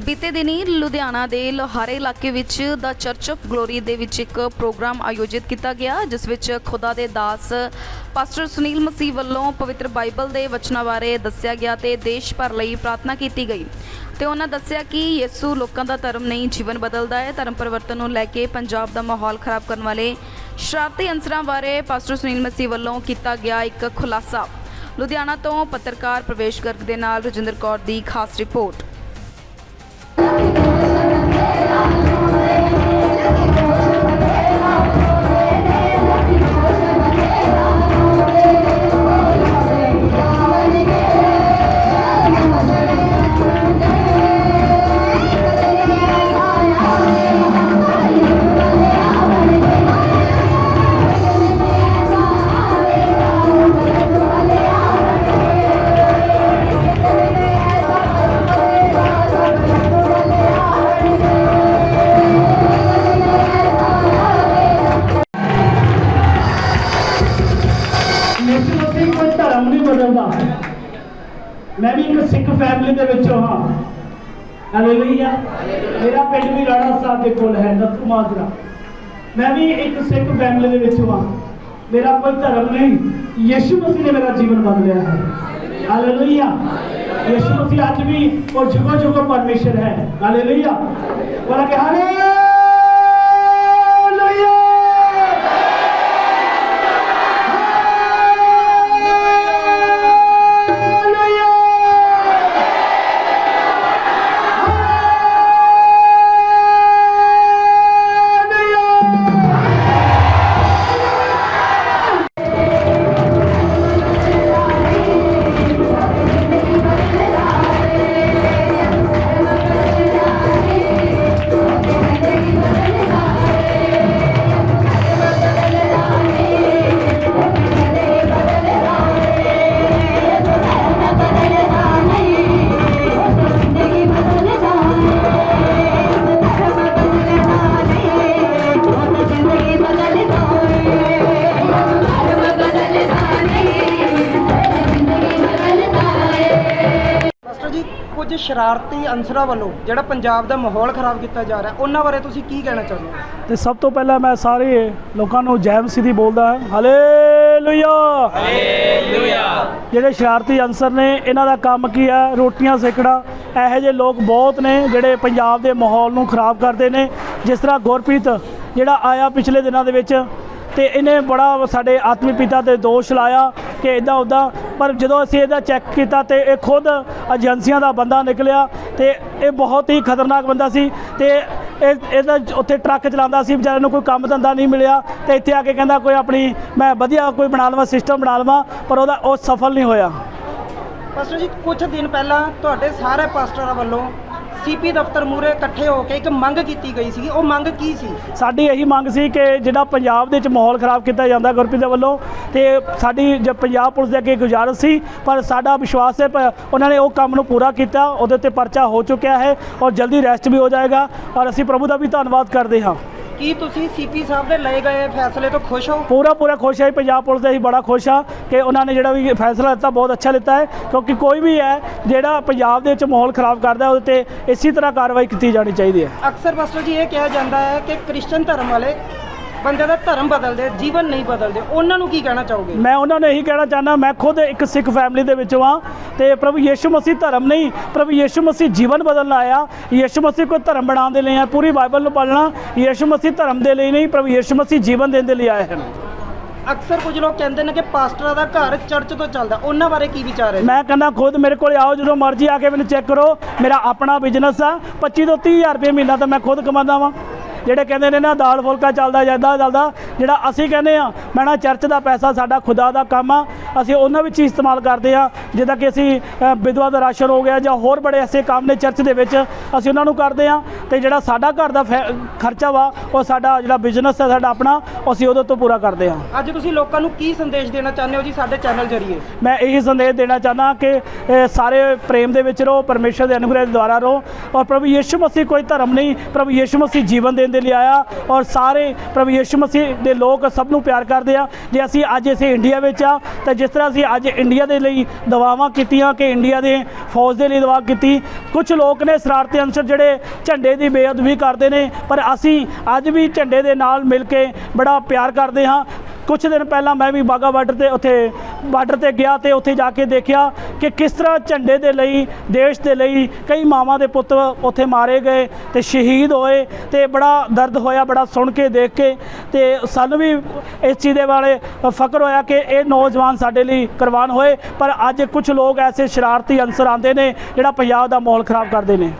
ਬੀਤੇ ਦਿਨੀ ਲੁਧਿਆਣਾ ਦੇ ਲੋਹਾਰੇ ਇਲਾਕੇ ਵਿੱਚ ਦਾ ਚਰਚ ਆਫ ਗਲੋਰੀ ਦੇ ਵਿੱਚ ਇੱਕ ਪ੍ਰੋਗਰਾਮ ਆਯੋਜਿਤ ਕੀਤਾ ਗਿਆ, ਜਿਸ ਵਿੱਚ ਖੁਦਾ ਦੇ ਦਾਸ ਪਾਸਟਰ ਸੁਨੀਲ ਮਸੀਹ ਵੱਲੋਂ ਪਵਿੱਤਰ ਬਾਈਬਲ ਦੇ ਵਚਨਾਂ ਬਾਰੇ ਦੱਸਿਆ ਗਿਆ ਤੇ ਦੇਸ਼ ਭਰ ਲਈ ਪ੍ਰਾਰਥਨਾ ਕੀਤੀ ਗਈ। ਤੇ ਉਹਨਾਂ ਦੱਸਿਆ ਕਿ ਯਿਸੂ ਲੋਕਾਂ ਦਾ ਧਰਮ ਨਹੀਂ, ਜੀਵਨ ਬਦਲਦਾ ਹੈ। ਧਰਮ ਪਰਿਵਰਤਨ ਨੂੰ ਲੈ ਕੇ ਪੰਜਾਬ ਦਾ ਮਾਹੌਲ ਖਰਾਬ ਕਰਨ ਵਾਲੇ ਸ਼ਰਾਰਤੀ ਅੰਸਰਾਂ ਬਾਰੇ ਪਾਸਟਰ ਸੁਨੀਲ ਮਸੀਹ ਵੱਲੋਂ ਕੀਤਾ ਗਿਆ ਇੱਕ ਖੁਲਾਸਾ। ਲੁਧਿਆਣਾ ਤੋਂ ਪੱਤਰਕਾਰ ਪ੍ਰਵੇਸ਼ ਗਰਗ ਦੇ ਨਾਲ ਰਜਿੰਦਰ ਕੌਰ ਦੀ ਖਾਸ ਰਿਪੋਰਟ। ਮੈਂ ਵੀ ਇੱਕ ਸਿੱਖ ਫੈਮਿਲੀ ਦੇ ਵਿੱਚੋਂ ਹਾਂ ਹਾਲੇਲੂਇਆ ਮੇਰਾ ਪਿੰਡ ਵੀ ਰਾਣਾ ਸਾਹਿਬ ਦੇ ਕੋਲ ਹੈ ਨੱਥੂ ਮਾਜਰਾ ਮੈਂ ਵੀ ਇੱਕ ਸਿੱਖ ਫੈਮਿਲੀ ਦੇ ਵਿੱਚੋਂ ਹਾਂ ਮੇਰਾ ਕੋਈ ਧਰਮ ਨਹੀਂ ਯਿਸੂ ਮਸੀਹ ਨੇ ਮੇਰਾ ਜੀਵਨ ਬਦਲਿਆ ਹੈ ਹਾਲੇਲੂਇਆ ਯਿਸੂ ਮਸੀਹ ਅੱਜ ਵੀ ਉਹ ਜੁਗੋ ਜੁਗੋ ਪਰਮੇਸ਼ਰ ਹੈ ਹਾਲੇਲੂਇਆ ਬੋਲਾ ਕਿ ਹਾਲੇਲੂਇਆ ਸ਼ਰਾਰਤੀ ਅਨਸਰਾਂ ਵੱਲੋਂ ਜਿਹੜਾ ਪੰਜਾਬ ਦਾ ਮਾਹੌਲ ਖਰਾਬ ਕੀਤਾ ਜਾ ਰਿਹਾ ਉਹਨਾਂ ਬਾਰੇ ਤੁਸੀਂ ਕੀ ਕਹਿਣਾ ਚਾਹੁੰਦੇ ਹੋ? ਤੇ ਸਭ ਤੋਂ ਪਹਿਲਾਂ ਮੈਂ ਸਾਰੇ ਲੋਕਾਂ ਨੂੰ ਜੈ ਮਸੀਹ ਦੀ ਬੋਲਦਾ ਹਾਂ। ਹਾਲੇਲੂਇਆ! ਹਾਲੇਲੂਇਆ! ਜਿਹੜੇ ਸ਼ਰਾਰਤੀ ਅਨਸਰ ਨੇ ਇਹਨਾਂ ਦਾ ਕੰਮ ਕੀ ਹੈ? ਰੋਟੀਆਂ ਸੇਕਣਾ। ਇਹੋ ਜਿਹੇ ਲੋਕ ਬਹੁਤ ਨੇ ਜਿਹੜੇ ਪੰਜਾਬ ਦੇ ਮਾਹੌਲ ਨੂੰ ਖਰਾਬ ਕਰਦੇ ਨੇ। ਜਿਸ ਤਰ੍ਹਾਂ ਗੁਰਪ੍ਰੀਤ ਜਿਹੜਾ ਆਇਆ ਪਿਛਲੇ ਦਿਨਾਂ ਦੇ ਵਿੱਚ ਤੇ ਇਹਨੇ ਬੜਾ ਸਾਡੇ ਆਤਮੀ ਪਿਤਾ ਤੇ ਦੋਸ਼ ਲਾਇਆ। ਕਿ ਇਦਾਂ ਉਦਾਂ ਪਰ ਜਦੋਂ ਅਸੀਂ ਇਹਦਾ ਚੈੱਕ ਕੀਤਾ ਤੇ ਇਹ ਖੁਦ ਏਜੰਸੀਆਂ ਦਾ ਬੰਦਾ ਨਿਕਲਿਆ ਤੇ ਇਹ ਬਹੁਤ ਹੀ ਖਤਰਨਾਕ ਬੰਦਾ ਸੀ ਤੇ ਇਹ, ਇਹਦਾ ਉੱਥੇ ਟਰੱਕ ਚਲਾਉਂਦਾ ਸੀ, ਵਿਚਾਰੇ ਨੂੰ ਕੋਈ ਕੰਮ ਧੰਦਾ ਨਹੀਂ ਮਿਲਿਆ ਤੇ ਇੱਥੇ ਆ ਕੇ ਕਹਿੰਦਾ ਕੋਈ ਆਪਣੀ, ਮੈਂ ਵਧੀਆ ਕੋਈ ਬਣਾ ਲਵਾਂ ਸਿਸਟਮ ਬਣਾ ਲਵਾਂ, ਪਰ ਉਹਦਾ ਉਹ ਸਫਲ ਨਹੀਂ ਹੋਇਆ। ਪਾਸਟਰ ਜੀ ਕੁਝ ਦਿਨ ਪਹਿਲਾਂ ਤੁਹਾਡੇ ਸਾਰੇ ਪਾਸਟਰਾਂ ਵੱਲੋਂ ਸੀਪੀ ਦਫ਼ਤਰ ਮੂਹਰੇ ਇਕੱਠੇ ਹੋ ਕੇ ਇੱਕ ਮੰਗ ਕੀਤੀ ਗਈ ਸੀ ਉਹ ਮੰਗ ਕੀ ਸੀ? ਸਾਡੀ ਇਹੀ ਮੰਗ ਸੀ ਕਿ ਜਿਹੜਾ ਪੰਜਾਬ ਦੇ ਵਿੱਚ ਮਾਹੌਲ ਖਰਾਬ ਕੀਤਾ ਜਾਂਦਾ ਗੁਰਪ੍ਰੀਤ ਦੇ ਵੱਲੋਂ, ਤੇ ਸਾਡੀ ਜ ਪੰਜਾਬ ਪੁਲਿਸ ਦੇ ਅੱਗੇ ਗੁਜ਼ਾਰਿਸ਼ ਸੀ, ਪਰ ਸਾਡਾ ਵਿਸ਼ਵਾਸ ਹੈ ਪ- ਉਹਨਾਂ ਨੇ ਉਹ ਕੰਮ ਨੂੰ ਪੂਰਾ ਕੀਤਾ, ਉਹਦੇ ਤੇ ਪਰਚਾ ਹੋ ਚੁੱਕਿਆ ਹੈ ਔਰ ਜਲਦੀ ਰੈਸਟ ਵੀ ਹੋ ਜਾਏਗਾ। ਔਰ ਅਸੀਂ ਪ੍ਰਭੂ ਦਾ ਵੀ ਧੰਨਵਾਦ ਕਰਦੇ ਹਾਂ। ਕੀ ਤੁਸੀਂ ਸੀਪੀ ਸਾਹਿਬ ਦੇ ਲਏ ਗਏ ਫੈਸਲੇ ਤੋਂ ਖੁਸ਼ ਹੋ? ਪੂਰਾ ਪੂਰਾ ਖੁਸ਼ ਹੈ ਪੰਜਾਬ ਪੁਲਿਸ ਦੇ ਅਸੀਂ ਬੜਾ ਖੁਸ਼ ਹਾਂ ਕਿ ਉਹਨਾਂ ਨੇ ਜਿਹੜਾ ਵੀ ਫੈਸਲਾ ਲਿੱਤਾ ਬਹੁਤ ਅੱਛਾ ਲਿੱਤਾ ਹੈ ਕਿਉਂਕਿ ਕੋਈ ਵੀ ਹੈ ਜਿਹੜਾ ਪੰਜਾਬ ਦੇ ਵਿੱਚ ਮਾਹੌਲ ਖਰਾਬ ਕਰਦਾ ਉਹਦੇ ਤੇ ਇਸੇ ਤਰ੍ਹਾਂ ਕਾਰਵਾਈ ਕੀਤੀ ਜਾਣੀ ਚਾਹੀਦੀ ਹੈ। ਅਕਸਰ ਪਾਸਟਰ ਜੀ ਇਹ ਕਿਹਾ ਜਾਂਦਾ ਹੈ ਕਿ ਕ੍ਰਿਸਚਨ ਧਰਮ ਵਾਲੇ ਬੰਦੇ ਦਾ ਧਰਮ ਬਦਲਦੇ ਜੀਵਨ ਨਹੀਂ ਬਦਲਦੇ ਉਹਨਾਂ ਨੂੰ ਕੀ ਕਹਿਣਾ ਚਾਹੋਗੇ? ਮੈਂ ਉਹਨਾਂ ਨੂੰ ਇਹੀ ਕਹਿਣਾ ਚਾਹੁੰਦਾ ਮੈਂ ਖੁਦ ਇੱਕ ਸਿੱਖ ਫੈਮਿਲੀ ਦੇ ਵਿੱਚੋਂ ਹਾਂ ਤੇ ਪ੍ਰਭੂ ਯੀਸ਼ੂ ਮਸੀਹ ਧਰਮ ਨਹੀਂ ਪ੍ਰਭੂ ਯੀਸ਼ੂ ਮਸੀਹ ਜੀਵਨ ਬਦਲਣ ਆਇਆ ਯੀਸ਼ੂ ਮਸੀਹ ਕੋਈ ਧਰਮ ਬਣਾਉਣ ਦੇ ਲਈ ਆ ਪੂਰੀ ਬਾਈਬਲ ਨੂੰ ਪੜ੍ਹਨਾ ਯੀਸ਼ੂ ਮਸੀਹ ਧਰਮ ਦੇ ਲਈ ਨਹੀਂ ਪ੍ਰਭੂ ਯੀਸ਼ੂ ਮਸੀਹ ਜੀਵਨ ਦੇਣ ਦੇ ਲਈ ਆਏ ਹਨ ਅਕਸਰ ਕੁਝ ਲੋਕ ਕਹਿੰਦੇ ਨੇ ਕਿ ਪਾਸਟਰਾਂ ਦਾ ਘਰ ਚਰਚ ਤੋਂ ਚੱਲਦਾ ਉਹਨਾਂ ਬਾਰੇ ਕੀ ਵਿਚਾਰ ਹੈ? ਮੈਂ ਕਹਿੰਦਾ ਖੁਦ ਮੇਰੇ ਕੋਲ ਆਓ ਜਦੋਂ ਮਰਜ਼ੀ ਆ ਕੇ ਮੈਨੂੰ ਚੈੱਕ ਕਰੋ ਮੇਰਾ ਆਪਣਾ ਬਿਜ਼ਨਸ ਆ 25 ਤੋਂ 30000 ਰੁਪਏ ਮਹੀਨਾ ਤਾਂ ਮੈਂ ਖੁਦ ਕਮਾਉਂਦਾ ਵਾਂ। ਜਿਹੜੇ ਕਹਿੰਦੇ ਨੇ ਨਾ ਦਾਲ ਫੁਲਕਾ ਚੱਲਦਾ ਜਾਂਦਾ ਚੱਲਦਾ, ਜਿਹੜਾ ਅਸੀਂ ਕਹਿੰਦੇ ਆ ਮੈਂ ਨਾ ਚਰਚ ਦਾ ਪੈਸਾ, ਸਾਡਾ ਖੁਦਾ ਦਾ ਕੰਮ ਆ ਅਸੀਂ ਉਹਨਾਂ ਵਿੱਚ ਹੀ ਇਸਤੇਮਾਲ ਕਰਦੇ ਆ ਜਿੱਦਾਂ ਕਿ ਅਸੀਂ ਵਿਧਵਾ ਦਾ ਰਾਸ਼ਨ ਹੋ ਗਿਆ ਜਾਂ ਹੋਰ ਬੜੇ ਐਸੇ ਕੰਮ ਨੇ ਚਰਚ ਦੇ ਵਿੱਚ ਅਸੀਂ ਉਹਨਾਂ ਨੂੰ ਕਰਦੇ ਆ ਤੇ ਜਿਹੜਾ ਸਾਡਾ ਘਰ ਦਾ ਖਰਚਾ ਵਾ ਉਹ ਸਾਡਾ ਜਿਹੜਾ ਬਿਜ਼ਨਸ ਹੈ ਸਾਡਾ ਆਪਣਾ ਅਸੀਂ ਉਹਦੇ ਤੋਂ ਪੂਰਾ ਕਰਦੇ ਆ ਅੱਜ ਤੁਸੀਂ ਲੋਕਾਂ ਨੂੰ ਕੀ ਸੰਦੇਸ਼ ਦੇਣਾ ਚਾਹੁੰਦੇ ਹੋ ਜੀ ਸਾਡੇ ਚੈਨਲ ਜਰੀਏ? ਮੈਂ ਇਹੀ ਸੰਦੇਸ਼ ਦੇਣਾ ਚਾਹੁੰਦਾ ਕਿ ਸਾਰੇ ਪ੍ਰੇਮ ਦੇ ਵਿੱਚ ਰਹੋ ਪਰਮੇਸ਼ਰ ਦੇ ਅਨੁਗ੍ਰਹ ਦੇ ਦੁਆਰਾ ਰਹੋ ਔਰ ਪ੍ਰਭੂ ਯੀਸ਼ੂ ਮਸੀਹ ਕੋਈ ਧਰਮ ਨਹੀਂ ਪ੍ਰਭੂ ਯੀਸ਼ੂ ਮਸੀਹ ਜੀਵਨ ਦੇਣ ਦੇ ਲਈ ਆਇਆ ਔਰ ਸਾਰੇ ਪ੍ਰਭੂ ਯੀਸ਼ੂ ਮਸੀਹ ਦੇ ਲੋਕ ਸਭ ਨੂੰ ਪਿਆਰ ਕਰਦੇ ਆ। ਜੇ ਅਸੀਂ ਅੱਜ ਇਸੇ ਇੰਡੀਆ ਵਿੱਚ ਆ ਤਾਂ ਜਿਸ ਤਰ੍ਹਾਂ ਅਸੀਂ ਅੱਜ ਇੰਡੀਆ ਦੇ ਲਈ ਦਵਾਵਾਂ ਕੀਤੀਆਂ ਕਿ ਇੰਡੀਆ ਦੇ ਫੌਜ ਦੇ ਲਈ ਦਵਾ ਕੀਤੀ ਕੁਝ ਲੋਕ ਨੇ ਸ਼ਰਾਰਤੀ ਅੰਸਰ ਜਿਹੜੇ ਝੰਡੇ ਦੀ ਬੇਅਦਬੀ ਕਰਦੇ ਨੇ, ਪਰ ਅਸੀਂ ਅੱਜ ਵੀ ਝੰਡੇ ਦੇ ਨਾਲ ਮਿਲ ਕੇ ਬੜਾ ਪਿਆਰ ਕਰਦੇ ਹਾਂ। ਕੁਝ ਦਿਨ ਪਹਿਲਾਂ ਮੈਂ ਵੀ ਬਾਗਾ ਬਾਰਡਰ ਤੇ ਉੱਥੇ, ਬਾਰਡਰ ਤੇ ਗਿਆ ਤੇ ਉੱਥੇ ਜਾ ਕੇ ਦੇਖਿਆ ਕਿ ਕਿਸ ਤਰ੍ਹਾਂ ਝੰਡੇ ਦੇ ਲਈ, ਦੇਸ਼ ਦੇ ਲਈ ਕਈ ਮਾਵਾਂ ਦੇ ਪੁੱਤ ਉੱਥੇ ਮਾਰੇ ਗਏ ਤੇ ਸ਼ਹੀਦ ਹੋਏ ਤੇ ਬੜਾ ਦਰਦ ਹੋਇਆ, ਬੜਾ ਸੁਣ ਕੇ, ਦੇਖ ਕੇ ਤੇ ਸਾਨੂੰ ਵੀ ਇਸ ਚੀਜ਼ ਦੇ ਬਾਰੇ ਫਕਰ ਹੋਇਆ ਕਿ ਇਹ ਨੌਜਵਾਨ ਸਾਡੇ ਲਈ ਕੁਰਬਾਨ ਹੋਏ, ਪਰ ਅੱਜ ਕੁਝ ਲੋਕ ਐਸੇ ਸ਼ਰਾਰਤੀ ਅੰਸਰ ਆਉਂਦੇ ਨੇ ਜਿਹੜਾ ਪੰਜਾਬ ਦਾ ਮਾਹੌਲ ਖਰਾਬ ਕਰਦੇ ਨੇ।